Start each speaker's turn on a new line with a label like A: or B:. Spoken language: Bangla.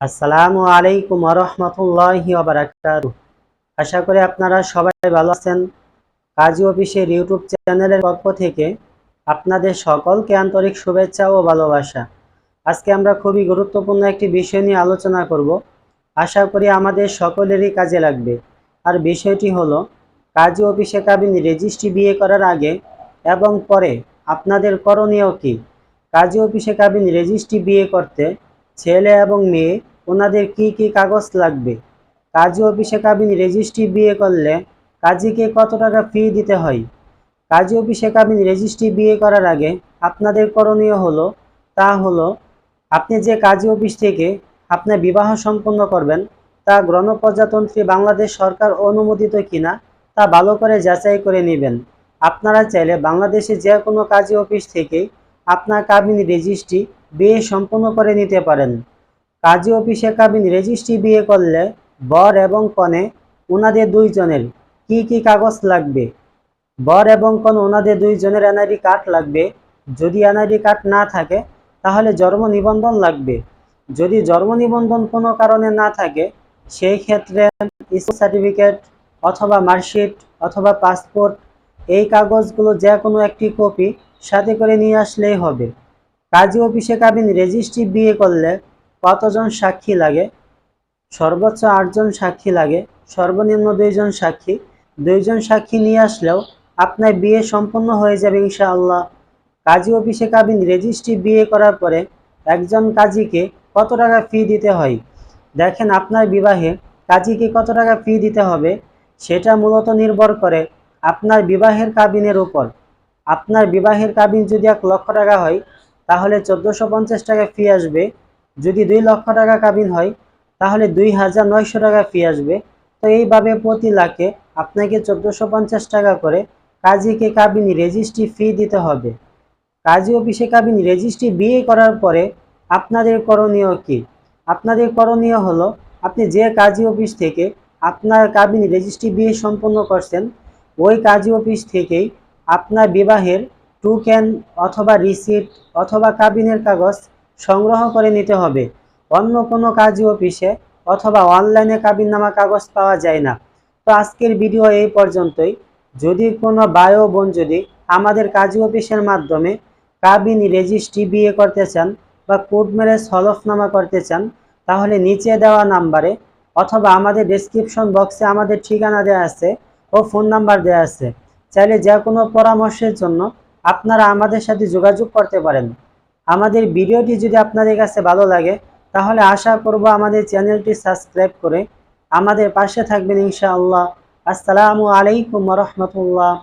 A: আসসালামু আলাইকুম রহমতুল্লাহি বারাকাতু আশা করি আপনারা সবাই ভালো আছেন। কাজী অফিসের ইউটিউব চ্যানেলের পক্ষ থেকে আপনাদের সকলকে আন্তরিক শুভেচ্ছা ও ভালোবাসা। আজকে আমরা খুবই গুরুত্বপূর্ণ একটি বিষয় নিয়ে আলোচনা করব। আশা করি আমাদের সকলেরই কাজে লাগবে। আর বিষয়টি হলো, কাজী অফিসে কাবিন রেজিস্ট্রি বিয়ে করার আগে এবং পরে আপনাদের করণীয় কী? কাজী অফিসে কাবিন রেজিস্ট্রি বিয়ে করতে ছেলে এবং মেয়ে, ওনাদের কি কি কাগজ লাগবে? কাজী অফিসে কাবিন রেজিস্ট্রি বিয়ে করলে কাজীকে কত টাকা ফি দিতে হয়? কাজী অফিসে কাবিন রেজিস্ট্রি বিয়ে করার আগে আপনাদের করণীয় হলো, তা হলো, আপনি যে কাজী অফিস থেকে আপনার বিবাহ সম্পন্ন করবেন, তা গণপ্রজাতন্ত্রী বাংলাদেশ সরকার অনুমোদিত কিনা, তা ভালো করে যাচাই করে নেবেন। আপনারা চাইলে বাংলাদেশে যে কোনো কাজী অফিস থেকে আপনার কাবিন রেজিস্ট্রি বিয়ে সম্পন্ন করে নিতে পারেন। কাজী অফিসে কাবিন রেজিস্ট্রি বিয়ে করলে বর এবং কনে ওনাদের দুইজনের কি কি কাগজ লাগবে? বর এবং কনে ওনাদের দুইজনের এনআইডি কার্ড লাগবে। যদি এনআইডি কার্ড না থাকে, তাহলে জন্ম নিবন্ধন লাগবে। যদি জন্ম নিবন্ধন কোনো কারণে না থাকে, সেই ক্ষেত্রে স্কুল সার্টিফিকেট অথবা মার্কশিট অথবা পাসপোর্ট, এই কাগজগুলো যে কোনো একটি কপি সাথে করে নিয়ে আসলেই হবে। কাজী অফিসে কাবিন রেজিস্ট্রি বিয়ে করলে কতজন সাক্ষী লাগে? সর্বোচ্চ আটজন সাক্ষী লাগে, সর্বনিম্ন দুইজন সাক্ষী। দুইজন সাক্ষী নিয়ে আসলেও আপনার বিয়ে সম্পন্ন হয়ে যাবে ইনশাআল্লাহ। কাজী অফিসে কাবিন রেজিস্ট্রি বিয়ে করার পরে একজন কাজীকে কত টাকা ফি দিতে হয়? দেখেন আপনার বিবাহে কাজীকে কত টাকা ফি দিতে হবে? সেটা মূলত নির্ভর করে আপনার বিবাহের কাবিনের উপর। আপনার বিবাহের কাবিন যদি এক লক্ষ টাকা হয় তাহলে চোদ্দোশো পঞ্চাশ টাকা ফি আসবে। যদি দুই লক্ষ টাকা কাবিন হয়, তাহলে দুই হাজার নয়শো টাকা ফি আসবে। তো এইভাবে প্রতি লাখে আপনাকে চোদ্দোশো পঞ্চাশ টাকা করে কাজীকে কাবিন রেজিস্ট্রি ফি দিতে হবে। কাজী অফিসে কাবিন রেজিস্ট্রি বিয়ে করার পরে আপনাদের করণীয় কি? আপনাদের করণীয় হলো, আপনি যে কাজী অফিস থেকে আপনার কাবিন রেজিস্ট্রি বিয়ে সম্পন্ন করছেন, ওই কাজী অফিস থেকেই আপনার বিবাহের টু ক্যান অথবা রিসিপ্ট অথবা কাবিনের কাগজ সংগ্রহ করে নিতে হবে। অন্য কোনো কাজী অফিসে অথবা অনলাইনে কাবিননামা কাগজ পাওয়া যায় না। তো আজকের ভিডিও এই পর্যন্তই। যদি কোনো বায়ো বোন যদি আমাদের কাজী অফিসের মাধ্যমে কাবিন রেজিস্ট্রি বিয়ে করতে চান বা কোর্ট ম্যারেজ হলফনামা করতে চান, তাহলে নিচে দেওয়া নাম্বারে অথবা আমাদের ডেসক্রিপশন বক্সে আমাদের ঠিকানা দেওয়া আছে ও ফোন নাম্বার দেওয়া আছে। চাইলে যে কোনো পরামর্শের জন্য আপনারা আমাদের সাথে যোগাযোগ করতে পারেন। আমাদের ভিডিওটি যদি আপনাদের কাছে ভালো লাগে, তাহলে আশা করব আমাদের চ্যানেলটি সাবস্ক্রাইব করে আমাদের পাশে থাকবেন ইনশাআল্লাহ। আসসালামু আলাইকুম রহমতুল্লাহ।